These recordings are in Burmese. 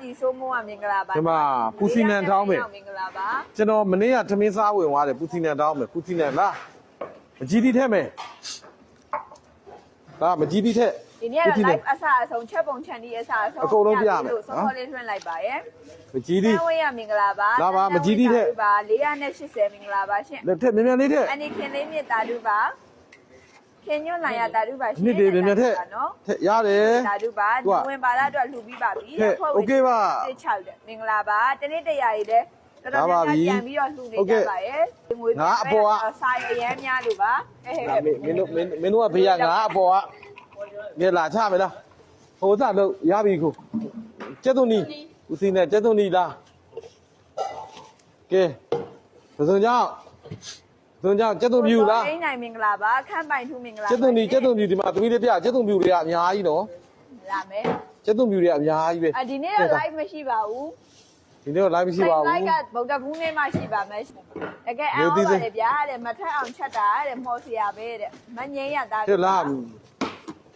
ပြည်စိုးမိုးကမင်္ဂလာပါဒီမှာပူစီနန်တောင်းမယ်မင်္ဂလာပါကျွန်တော်မနေ့ကသမင်းစားဝင်သွားတယ်ပူစီနန်တောင်းမယ်ပူစီနန်လားမကြီးတိထက်မယ်ဒါမကြီးတိထက်ဒီနေ့ပူစီတော့နန် live အစားအဆုံးချက်ပုံချန်ဒီအစားအဆုံးအကုန်လုံးပြရမယ်လို့စောစောလေးလွှင့်လိုက်ပါရဲ့မကြီးတိတန်ဝင်းရမင်္ဂလာပါလာပါမကြီးသီးတဲ့ပါ480မင်္ဂလာပါရှင်လက်ထက်မြန်မြန်လေးထက်အနိခင်လေးမြင့်တာဓုပါ ခင်ညွန့်နိုင်ရတာဓုပါရှင် နှစ်တွေမြန်မြန်ထက် နော် ထက်ရတယ် တာဓုပါ သူက ဝင်ပါလာတော့လှူပြီးပါပြီ ဟဲ့ အဖွဲ့ဝင် โอเคပါ တစ်ချောက်တယ်မင်္ဂလာပါတနေ့တရာကြီးလည်းတော်တော်များများပြန်ပြီးတော့လှူနေကြပါရဲ့ငွေ ငါအပေါ်က စာရအရမ်းများလို့ပါဟဲ့ဟဲ့ မင်းမင်းတို့မင်းမင်းတို့ကဘေးကငါအပေါ်ကငယ်လာချမယ်လားဟိုစားလို့ရပြီခုကျက်သွန်နီဦးစီနဲ့ကျက်သွန်နီလားကဲဘယ်စုံကြောင့် ဘယ်စုံကြောင့်ကျက်သွန်ပြူလားအိမ်နိုင်မင်္ဂလာပါခမ်းပိုင်ထူးမင်္ဂလာပါကျက်သွန်နီကျက်သွန်ပြူဒီမှာသမီးလေးပြကျက်သွန်ပြူတွေကအများကြီးနော်လာမယ်ကျက်သွန်ပြူတွေကအများကြီးပဲအဒီနေ့တော့ live မရှိပါဘူးဒီနေ့တော့ live မရှိပါဘူး live ကဗုဒ္ဓဘူးနေ့မှရှိပါမယ်တကယ်အောမျိုးင်သီးပါစိမ်းလေဗျာတဲ့မထက်အောင်ချက်တာတဲ့မော်စီယာပဲတဲ့မငိမ့်ရတာတဲ့လား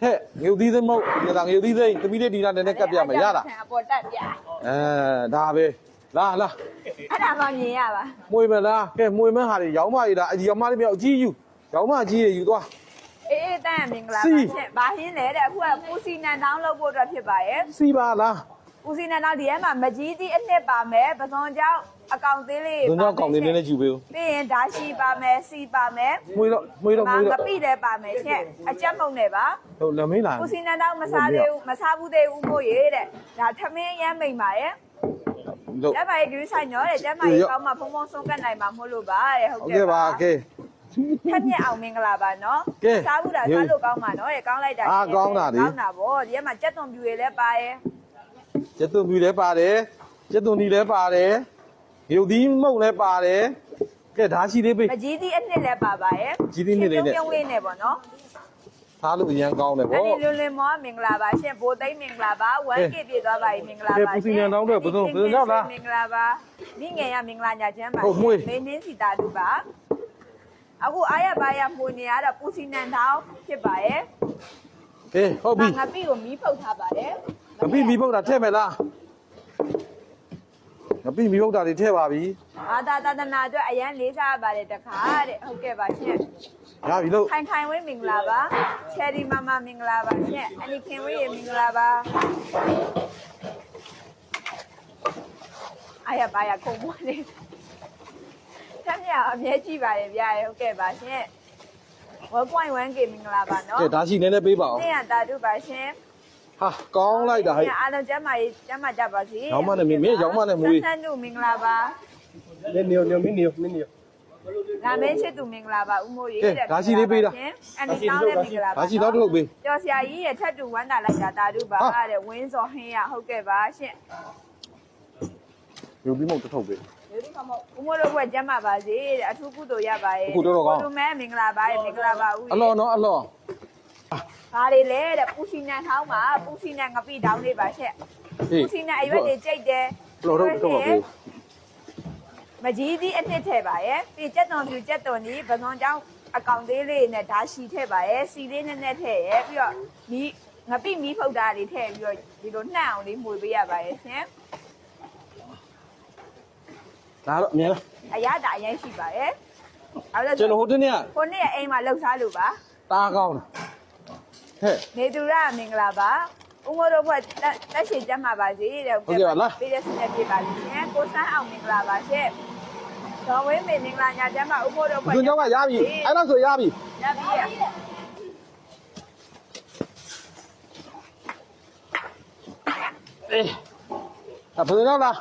ထက်ငုတ်သီးသိမ်းမဟုတ်ဒီကငုတ်သီးသိမ်းသမီးလေးဒီလားနည်းနည်းကပ်ပြမယ်ရလားအပေါ်တက်ပြအဲဒါပဲ လာလာအဲ့ဒါမှမြင်ရပါမွေမလားကဲမွေမဟာတွေရောင်းမကြီးလားအကြီးရောင်းမလေးမြောက်အကြီးယူရောင်းမကြီးရယူသွားအေးအေးတန်းမင်္ဂလာစီပါချက်ဘာဟင်းလဲတဲ့အခုကပူစီနန်တောင်းလုပ်ဖို့အတွက်ဖြစ်ပါရဲ့စီပါလားပူစီနန်တောင်းဒီထဲမှာမကြီးကြီးအနှစ်ပါမယ်ပစုံကြောင့်အကောင်သေးလေးဒုံတော့ကောင်းနေနေနဲ့ယူပေးဦးပြီးရင်ဓာရှိပါမယ်စီပါမယ်မွေတော့မွေတော့မွေငတော့ပိလည်းပါမယ်ချက်အကြက်မုံနဲ့ပါဟုတ်လက်မင်းလားပူစီနန်တောင်းမစားသေးဘူးမစားဘူးသေးဘူးမို့ရေတဲ့ဒါထမင်းရမ်းမိန်ပါရဲ့တို့ ကျမကြီးဂရုဆိုင်နော်တဲ့ကျမကြီးကောင်းမှဖုံဖုံဆုံးကတ်နိုင်မှာမဟုတ်လို့ပါတဲ့ဟုတ်ဟုတ်ကဲ့ကဲ့ပါကဲထက်မြက်အောင်မင်္ဂလာပါနော်ကဲစားဘူးတာစားလို့ကောင်းပါနော်တဲ့ကောင်းလိုက်တာအာကောင်းတာလေကောင်းတာဗောဒီထဲမှာကြက်သွန်ပြူတွေလည်းပါရဲ့ကျက်သွန်ပြူလည်းပါတယ်ကျက်သွန်ဒီလည်းပါတယ်ရုပ်သီးမုံလည်းပါတယ်ကဲဓာရှိလေးပေးမကြီးသီးအနှစ်လည်းပါပါရဲ့ကြီးသီးနှစ်လေးနဲ့ပြုံးလေးနဲ့ပေါ့နော် သားလို့အရန်ကောင်းတယ်အဲ့ဗောဒီလွန်လွန်မောမင်္ဂလာပါရှင်ဘိုးသိမ်းမင်္ဂလာပါ 1K ပြည့်သွားပါပြီမင်္ဂလာကဲပါပူစီနန်တောင်းတော့ဘယ်လိုဘယ်လိုရောက်လားမင်္ဂလာပါမိငယ်ရမင်္ဂလာညာချမ်းပါဟုတ်မွေးမင်းင်းစီတာတူပါအခုအားရပါရမှုနေရတော့ပူစီနန်တောင်းဖြစ်ပါရဲ့ကဲဟုတ်ပြီငါပြီကိုမီးဖုတ်ထားပါတယ်ငပိမီပုတ်တာထည့်မယ်လားငပိမီပုတ်တာတွေထည့်ပါပြီအာသာသာသနာအတွက်အရန်လေးစားရပါတယ်တခါတဲ့ဟုတ်ကဲ့ပါရှင် ရပြီလို့ခိုင်ခိုင်ဝင်းမင်္ဂလာပါချယ်ရီမမမင်္ဂလာပါရှင်အနိခင်ဝင်းရေမင်္ဂလာပါအာရပါရခုံမွေးနေတမ်းမြအမြဲကြည့်ပါတယ်ဗျာဟုတ်ကဲ့ပါရှင် 1.1k မင်္ဂလာပါနော်ကဲဓာရှိနည်းနည်းပေးပါအောင်နေ့ရတာတို့ပါရှင်ဟာကောင်းလိုက်တာဟဲ့အားလုံးကျမ်းမာရေးကျမ်းမာကြပါစေရောင်းမနဲ့မင်းမင်းရောင်းမနဲ့မွေးဆန်းတို့မင်္ဂလာပါနေနေနေမင်းနေမင်းနေ လာမင်းချစ်သူမင်္ဂလာပါဦးမိုးရေကဲဓာရှိလေးပေးတာအနိတောင်းလည်းမင်္ဂလာပါဓာရှိတော့ထုတ်ပေးကျော်ဆရာကြီးရဲ့ထက်တူဝမ်းတာလိုက်တာတာတို့ပါဟာတဲ့ဝင်းစော်ဟင်းရဟုတ်ကဲ့ပါရှင်ယူပြီးမှတစ်ထုတ်ပေးဦးမိုးတို့ကကျမ်းမာပါစေတဲ့အထူးကုသိုလ်ရပါရဲ့အခုတော့တော့ကောင်းလူမဲမင်္ဂလာပါရဲ့မင်္ဂလာပါဦးအလောနော်အလောဘာတွေလဲတဲ့ပူစီနန်ထောင်းမှာပူစီနန်ငပိတောင်းလေးပါရှက်ဟေးပူစီနန်အရွက်တွေကြိတ်တယ်အလောတော့တော့ပေး မကြီးသီးအနှစ်ထဲပါရဲ့ပြီးကြက်သွန်ပြူကြက်သွန်ကြီးပဇွန်ကြောင်းအကောင်သေးလေးနဲ့ဓာရှိထဲပါရဲ့စီလေးနဲ့နဲ့ထဲရဲ့ပြီးတော့မီးငပိမီးဖုတ်တာတွေထဲပြီးတော့ဒီလိုနှံ့အောင်လေးမှုပေးရပါရဲ့ရှင်ဒါတော့အမြဲလားအရသာအရင်ရှိပါရဲ့အဲ့ဒါကျွန်တော်ဟိုတနေ့ကကိုနေ့အိမ်မှာလှုပ်ရှားလို့ပါတားကောင်းတာဟဲ့နေသူရမင်္ဂလာပါဦးမိုးတို့ဘက်တက်ရှိကြမှာပါစေတဲ့ဟုတ်ကဲ့ပါလားပေးတဲ့စနေပြေပါလိမ့်ရှင်ကိုစန်းအောင်မင်္ဂလာပါရှင့် ဒေါ်ဝင်းမေမင်္ဂလာညာကျမ်းမှာဦးမိုးတို့ဘက်ဒီကြောက်ကရပြီအဲ့တော့ဆိုရပြီရပြီရအေးအဘယ်တော့လား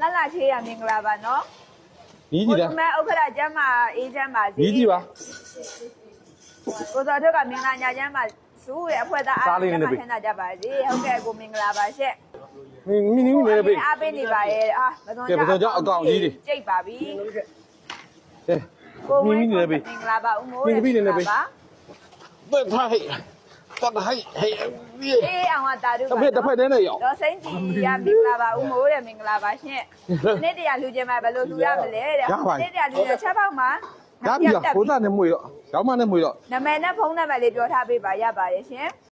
လာလာချေးရမင်္ဂလာပါနော်ညီးကြည့်တယ်ကိုမဲဥက္ခရာကျမ်းမှာအေးကျမ်းပါစေညီးကြည့်ပါကိုစောတို့ကမင်္ဂလာညာကျမ်းမှာစုရဲ့အဖွဲ့သားအားစားလေးနဲ့ပေးဆန္ဒကြပါစေဟုတ်ကဲ့ကိုမင်္ဂလာပါရှင့် မင်းမင်းနေနေပေးအားပေးနေပါရဲ့အာမသွန်ကဲဘယ်သူကြောင့်အကောင်ကြီးတွေကြိတ်ပါပြီကဲကိုဝမင်းင်းနေနေပေးမင်္ဂလာပါဦးမိုးမင်းတပည့်နေနေပေးပါတက်ထိုင်တက်ထိုင်ဟေးအေးအောင်ကတာတို့တစ်ဖက်တစ်ဖက်တည်းနဲ့ရောက်တော့စိမ့်ကြီးရမင်္ဂလာပါဦးမိုးတဲ့မင်္ဂလာပါရှင်ဒီနေ့တရားလူချင်းမှာဘယ်လိုလူရမလဲတဲ့ဒီနေ့တရားလူချင်းချက်ပေါက်မှာရပြီဟိုသားနဲ့မွေတော့ရောင်းမနဲ့မွေတော့နာမည်နဲ့ဖုန်းနံပါတ်လေးပြောထားပေးပါရပါတယ်ရှင်